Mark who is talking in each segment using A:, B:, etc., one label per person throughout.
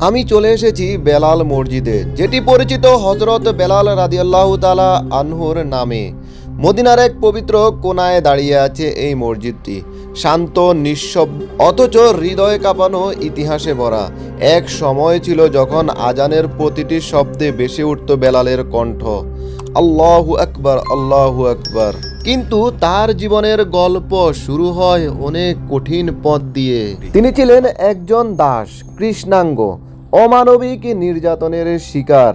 A: আমি চলে এসেছি বেলাল মসজিদে, যেটি পরিচিত হজরত বেলাল রাদিয়াল্লাহু তালা আনহুর নামে। মদিনার এক পবিত্র কোনায় দাঁড়িয়ে আছে এই মসজিদটি। শান্ত, নিঃশব্দ, অথচ হৃদয় কাঁপানো ইতিহাসে ভরা। এক সময় ছিল যখন আজানের প্রতিটি শব্দে বেসে উঠত বেলালের কণ্ঠ। আল্লাহু আকবার আল্লাহু আকবার। কিন্তু তার জীবনের গল্প শুরু হয় অনেক কঠিন পথ দিয়ে। তিনি ছিলেন একজন দাস, কৃষ্ণাঙ্গ। অমানবিক নির্যাতনের শিকার।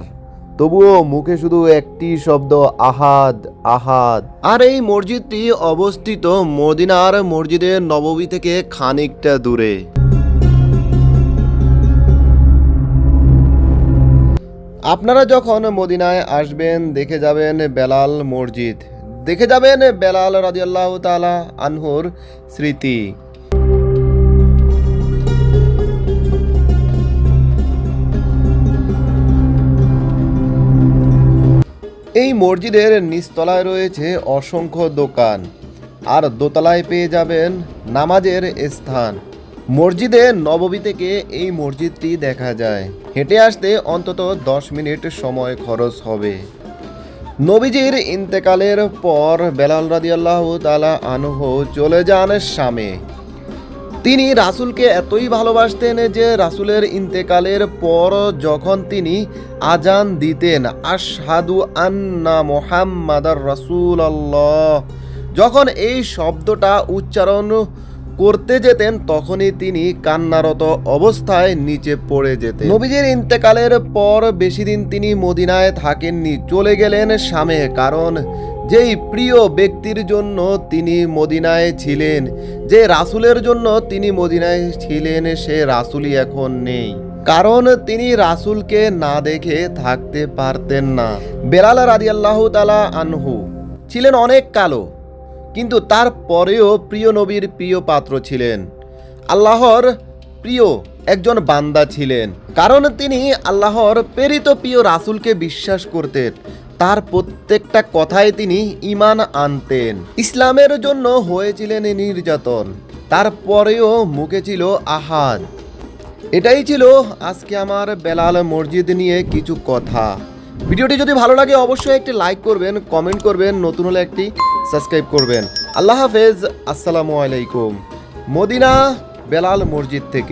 A: তবুও মুখে শুধু একটি শব্দ, আহাদ আহাদ। আর এই মসজিদটি অবস্থিত মদিনার মসজিদের নববী থেকে খানিকটা দূরে। আপনারা যখন মদিনায় আসবেন, দেখে যাবেন বেলাল মসজিদ। দেখে যাবেন বেলাল রাদিয়াল্লাহ তালা আনহুর স্মৃতি। এই মসজিদের নিচতলায় রয়েছে অসংখ্য দোকান। আর দোতলায় পেয়ে যাবেন নামাজের স্থান। মসজিদে নববী থেকে এই মসজিদটি দেখা যায়। হেঁটে আসতে অন্তত দশ মিনিট সময় খরচ হবে। নবীজির ইন্তেকালের পর বেলাল রাদিয়াল্লাহু তালা আনহ চলে যান শামে। তিনি রাসূলকে এতই ভালোবাসতেন যে রাসূলের ইন্তেকালের পর যখন তিনি আজান দিতেন, আশহাদু আন্না মোহাম্মাদার রাসূল যখন এই শব্দটা উচ্চারণ করতে যেতেন, তখনই তিনি কান্নারত অবস্থায় নিচে পড়ে যেতেন। নবীজির ইন্তেকালের পর বেশি দিন তিনি মদিনায় থাকেননি, চলে গেলেন শামে, কারণ যেই প্রিয় ব্যক্তির জন্য তিনি মদিনায় ছিলেন, যে রাসূলের জন্য তিনি মদিনায় ছিলেন, সে রাসূলই এখন নেই। কারণ তিনি রাসূলকে না দেখে থাকতে পারতেন না। বেলাল রাদিয়াল্লাহু তালা আনহু ছিলেন অনেক কালো, কিন্তু তারপরেও প্রিয় নবীর প্রিয় পাত্র ছিলেন। আল্লাহর প্রিয় একজন বান্দা ছিলেন। কারণ তিনি আল্লাহর প্রেরিত প্রিয় রাসূলকে বিশ্বাস করতেন। তার প্রত্যেকটা কথায় তিনি ইমান আনতেন। ইসলামের জন্য হয়েছিলেন নির্যাতন। তারপরেও মুখে ছিল আহাদ। এটাই ছিল আজকে আমার বেলাল মসজিদ নিয়ে কিছু কথা। ভিডিওটি যদি ভালো লাগে, অবশ্যই একটি লাইক করবেন, কমেন্ট করবেন, নতুন হলে একটি সাবস্ক্রাইব করবেন। আল্লাহ হাফেজ, আসসালামু আলাইকুম। মদিনা বেলাল মসজিদ থেকে।